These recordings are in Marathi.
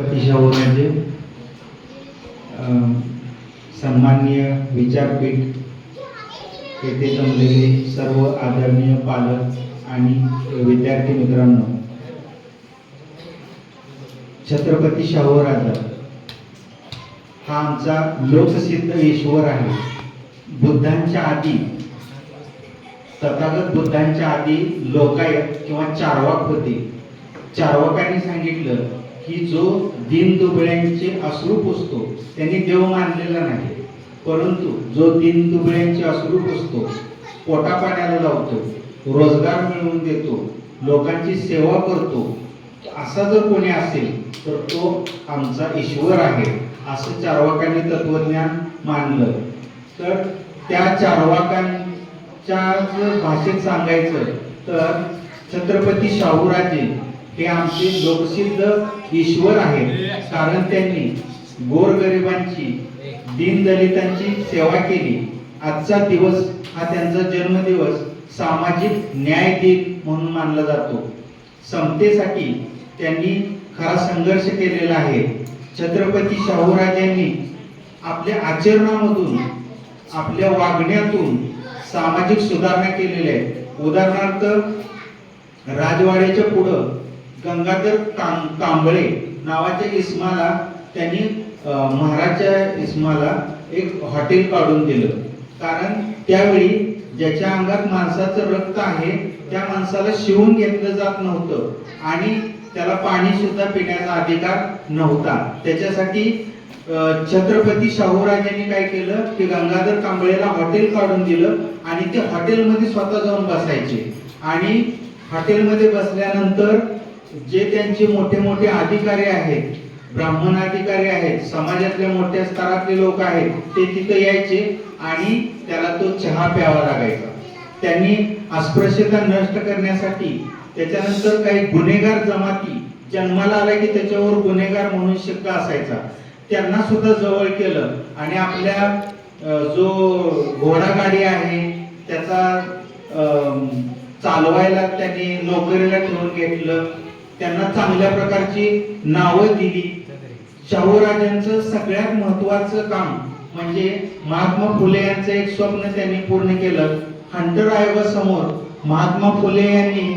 अतिशय म्हणजे, सन्माननीय विचारपीठ येथे जमलेले सर्व आदरणीय पालक आणि विद्यार्थी मित्रांनो छत्रपती शाहू राजा हा आमचा लोकसिद्ध ईश्वर आहे. बुद्धांच्या आधी तथागत बुद्धांच्या आधी लोकायत किंवा चारवाक होते. चारवाकांनी सांगितलं की जो दिन दुबळ्यांचे अश्रू पुसतो त्यांनी देव मानलेला नाही. परंतु जो दिन दुबळ्यांचे अश्रू पुसतो पोटापाण्याला लावतो रोजगार मिळवून देतो लोकांची सेवा करतो असा जर कोणी असेल तर तो आमचा ईश्वर आहे असं चारवाकांनी तत्वज्ञान मानलं. तर त्या चारवाकांच्या जर भाषेत सांगायचं तर छत्रपती शाहूराजे हे आमचे लोकसिद्ध ईश्वर आहेत. कारण त्यांनी गोरगरिबांची दीनदलितांची सेवा केली. आजचा दिवस हा त्यांचा जन्मदिवस सामाजिक न्याय दिन म्हणून मानला जातो. समतेसाठी त्यांनी खरा संघर्ष केलेला आहे. छत्रपती शाहूराजांनी आपल्या आचरणामधून आपल्या वागण्यातून सामाजिक सुधारणा केलेल्या आहेत. उदाहरणार्थ राजवाड्याच्या पुढं गंगाधर कां कांबळे नावाच्या इस्माला त्यांनी महाराजच्या इस्माला एक हॉटेल काढून दिलं. कारण त्यावेळी ज्याच्या अंगात माणसाचं रक्त आहे त्या माणसाला शिवून घेतलं जात नव्हतं. आणि त्याला पाणी सुद्धा पिण्याचा अधिकार नव्हता. त्याच्यासाठी छत्रपती शाहूराजांनी काय केलं की गंगाधर कांबळेला हॉटेल काढून दिलं आणि ते हॉटेलमध्ये स्वतः जाऊन बसायचे. आणि हॉटेलमध्ये बसल्यानंतर जे त्यांचे मोठे मोठे अधिकारी आहेत ब्राह्मण अधिकारी आहेत समाजातल्या मोठ्या स्तरातले लोक आहेत ते तिथं यायचे आणि त्याला तो चहा प्यावा लागायचा. त्यांनी अस्पृश्यता नष्ट करण्यासाठी त्याच्यानंतर काही गुन्हेगार जमाती जन्माला आला की त्याच्यावर गुन्हेगार म्हणून शिक्का असायचा. त्यांना सुद्धा जवळ केलं आणि आपल्या जो घोडागाडी आहे त्याचा चालवायला त्यांनी नोकरीला ठेवून घेतलं. त्यांना चांगल्या प्रकारची नावं दिली. शाहूराजांचं सगळ्यात महत्वाचं काम म्हणजे महात्मा फुले यांचं एक स्वप्न त्यांनी पूर्ण केलं. हंटर आयोगासमोर महात्मा फुले यांनी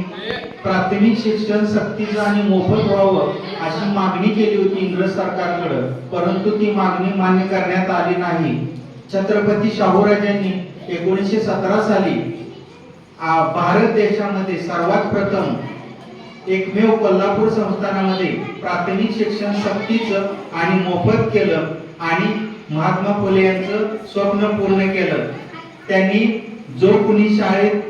प्राथमिक शिक्षण सक्तीचं आणि मोफत व्हावं अशी मागणी केली होती इंग्रज सरकारकडे. परंतु ती मागणी मान्य करण्यात आली नाही. छत्रपती शाहूराजांनी एकोणीसशे सतरा साली भारत देशामध्ये सर्वात प्रथम एकमेव कोल्हापूर संस्थानामध्ये प्राथमिक शिक्षण सक्तीचं आणि मोफत केलं आणि महात्मा फुले यांचं स्वप्न पूर्ण केलं. त्यांनी जो कुणी शाळेत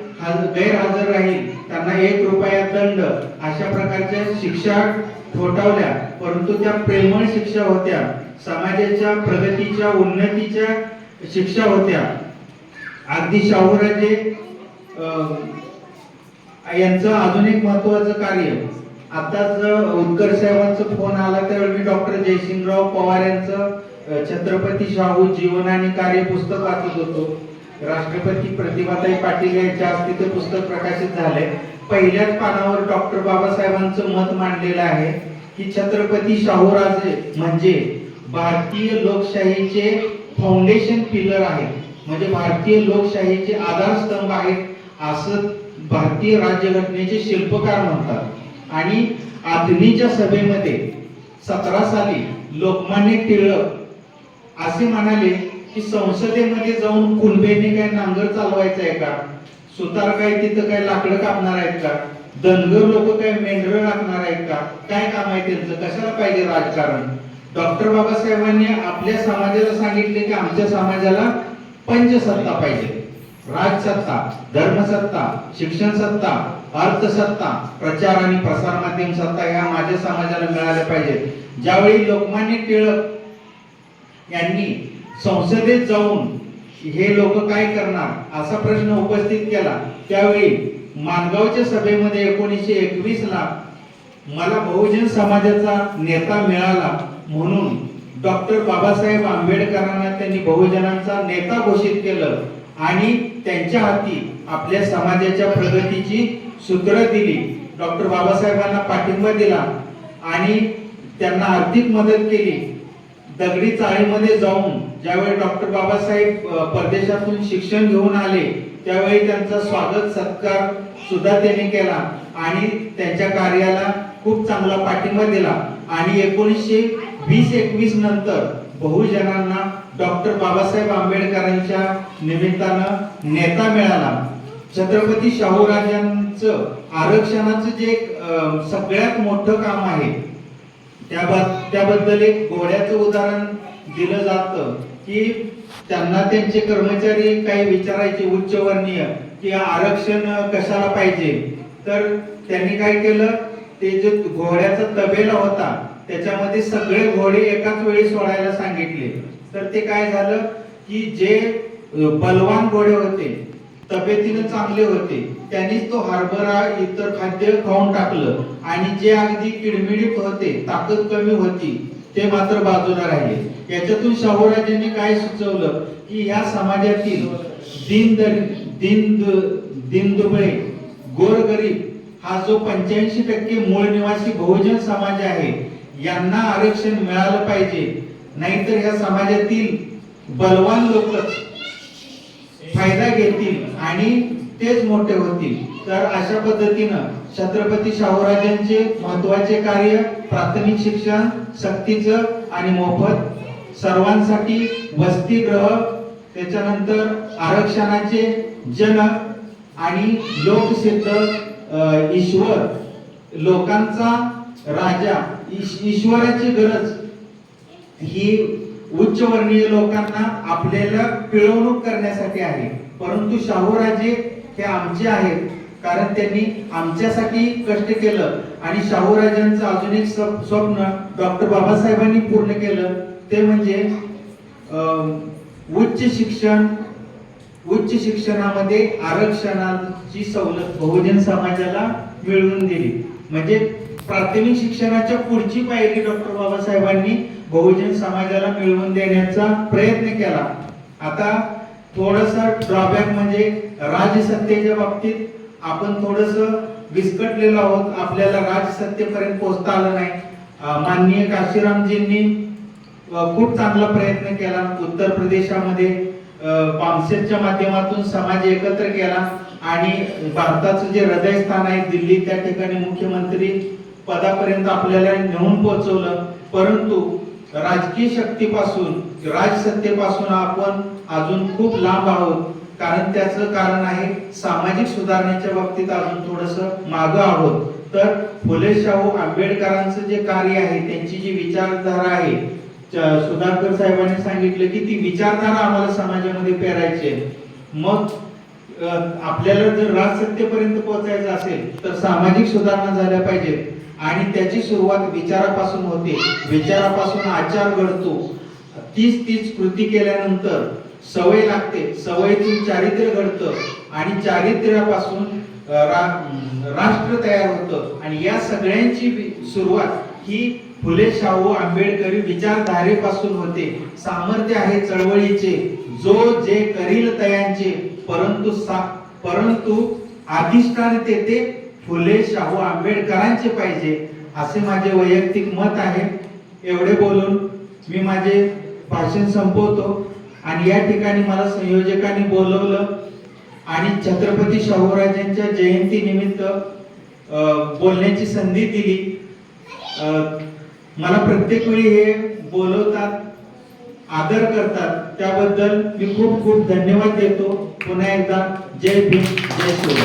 गैरहजर राहील त्यांना एक रुपया दंड अशा प्रकारच्या शिक्षा ठोठावल्या. परंतु त्या प्रेमळ शिक्षा होत्या. समाजाच्या प्रगतीच्या उन्नतीच्या शिक्षा होत्या. अगदी शाहूराजे अं, यांचं अजून एक महत्वाचं कार्य आताच उत्कर्ष साहेबांचा फोन आला त्यावेळी मी डॉक्टर जयसिंगराव पवार यांचं छत्रपती शाहू जीवन आणि कार्य पुस्तक वाचत होतो. राष्ट्रपती प्रतिभाताई पाटील यांच्या हस्ते ते पुस्तक प्रकाशित झालंय पहिल्याच पानावर डॉक्टर बाबासाहेबांचं मत मांडलेलं आहे की छत्रपती शाहूराजे म्हणजे भारतीय लोकशाहीचे फाउंडेशन पिलर आहेत म्हणजे भारतीय लोकशाहीचे आधारस्तंभ आहेत असं भारतीय राज्यघटनेचे शिल्पकार म्हणतात. आणि आधुनीच्या सभेमध्ये सतरा साली लोकमान्य टिळक असे म्हणाले की संसदेमध्ये जाऊन कुणबेने काय नांगर चालवायचं आहे का? सुतार काय तिथं काय लाकडं कापणार आहेत का? धनगर लोक काय मेंढरं राखणार आहेत का? काय काम आहे त्यांचं? कशाला पाहिजे राजकारण? डॉक्टर बाबासाहेबांनी आपल्या समाजाला सांगितले की आमच्या समाजाला पंचसत्ता पाहिजे. राजसत्ता धर्मसत्ता शिक्षण सत्ता अर्थसत्ता प्रचार आणि प्रसार माध्यम सत्ता ह्या माझ्या समाजाला मिळाल्या पाहिजेत. ज्यावेळी लोकमान्य टिळक यांनी संसदेत जाऊन हे लोक काय करणार असा प्रश्न उपस्थित केला त्यावेळी मानगावच्या सभेमध्ये एकोणीसशे एकवीस ला मला बहुजन समाजाचा नेता मिळाला म्हणून डॉक्टर बाबासाहेब आंबेडकरांना त्यांनी बहुजनांचा नेता घोषित केलं आणि त्यांच्या हाती आपल्या समाजाच्या प्रगतीची सूत्र दिली. डॉक्टर बाबासाहेबांना पाठिंबा दिला आणि त्यांना आर्थिक मदत केली. दगडी चाळीमध्ये जाऊन ज्यावेळी डॉक्टर बाबासाहेब परदेशातून शिक्षण घेऊन आले त्यावेळी त्यांचा स्वागत सत्कार सुद्धा त्यांनी केला आणि त्यांच्या कार्याला खूप चांगला पाठिंबा दिला. आणि एकोणीसशे वीस एकवीस नंतर बहुजनांना डॉक्टर बाबासाहेब आंबेडकरांच्या निमित्तानं नेता मिळाला. छत्रपती शाहू राजांचं आरक्षणाचं जे एक, सगळ्यात मोठं काम आहे त्याबद्दल एक घोड्याचं उदाहरण दिलं जातं की त्यांना त्यांचे कर्मचारी काही विचारायचे उच्चवर्णीय की आरक्षण कशाला पाहिजे. तर त्यांनी काय केलं? ते जे घोड्याचा तबेला होता त्याच्यामध्ये सगळे घोडे एकाच वेळी सोडायला सांगितले. तर ते काय झालं की जे बलवान घोडे होते तब्येतीनं चांगले होते त्यांनी तो हरभरा इतर खाद्य खाऊन टाकलं. आणि जे अगदी किडमिडीत होते ताकद कमी होती ते मात्र बाजूला राहिले. याच्यातून शाहूराजांनी काय सुचवलं? की या समाजातील दिन दिन दिनदुबळे गोरगरीब हा जो पंच्याऐंशी टक्के मूळ निवासी बहुजन समाज आहे यांना आरक्षण मिळालं पाहिजे. नाहीतर या समाजातील बलवान लोकच फायदा घेतील आणि तेच मोठे होतील. तर अशा पद्धतीनं छत्रपती शाहूराजांचे महत्त्वाचे कार्य प्राथमिक शिक्षण सक्तीचं आणि मोफत सर्वांसाठी वसतिगृह त्याच्यानंतर आरक्षणाचे जनक आणि लोकसिद्ध ईश्वर लोकांचा राजा ईश- ईश्वराची गरज. ही उच्चवर्णीय लोकांना आपल्याला पिळवणूक करण्यासाठी आहे. परंतु शाहूराजे हे आमचे आहेत कारण त्यांनी आमच्यासाठी कष्ट केलं. आणि शाहूराजांचं अजून एक स्व- स्वप्न डॉक्टर बाबासाहेबांनी पूर्ण केलं. ते म्हणजे उच्च शिक्षण उच्च शिक्षणामध्ये आरक्षणाची सवलत बहुजन समाजाला मिळवून दिली. म्हणजे प्राथमिक शिक्षणाच्या पुढची पायरी डॉक्टर बाबासाहेबांनी बहुजन समाजाला मिळवून देण्याचा प्रयत्न केला. आता थोडंसं ड्रॉबॅक म्हणजे राजसत्तेच्या बाबतीत आपण थोडस विस्कटलेलो आहोत. आपल्याला राजसत्तेपर्यंत पोहोचता आलं नाही. माननीय काशीरामजींनी खूप चांगला प्रयत्न केला. उत्तर प्रदेशामध्ये कॉन्सेप्टच्या माध्यमातून समाज एकत्र केला आणि भारताचं जे हृदयस्थान आहे दिल्ली त्या ठिकाणी मुख्यमंत्री पदापर्यंत आपल्याला नेऊन पोहोचवलं. परंतु राजकीय शक्तीपासून राजसत्तेपासून आपण अजून खूप लांब आहोत. कारण त्याचं कारण आहे सामाजिक सुधारणेच्या बाबतीत अजून थोडस मागं आहोत. तर फुले शाहू आंबेडकरांचं जे कार्य आहे त्यांची जी विचारधारा आहे सुधाकर साहेबांनी सांगितलं की ती विचारधारा आम्हाला समाजामध्ये पेरायची आहे. मग आपल्याला जर राजसत्तेपर्यंत पोहोचायचं असेल तर सामाजिक सुधारणा झाल्या पाहिजेत. आणि त्याची सुरुवात विचारापासून होते. विचारापासून आचार घडतो. तीच तीच कृती केल्यानंतर सवय लागते. सवयीतून चारित्र्य घडतं. आणि चारित्र्यापासून रा- राष्ट्र तयार होतं. आणि या सगळ्यांची सुरुवात ही फुले शाहू आंबेडकरी विचारधारेपासून होते. सामर्थ्य आहे चळवळीचे. जो जे करील तयांचे. परंतु सा परंतु अधिष्ठान तेथे फुले शाहू आंबेडकरांचे पाहिजे. असे माझे वैयक्तिक मत आहे. एवढे बोलून मी माझे भाषण संपवतो. आणि या ठिकाणी मला संयोजकांनी बोलवलं. आणि छत्रपती शाहूराजांच्या जयंती निमित्त बोलण्याची संधी दिली. मला प्रत्येक वेळी हे बोलवतात आदर करतात त्याबद्दल मी खूप खूप धन्यवाद देतो. पुन्हा एकदा जय भीम जय शिवराय.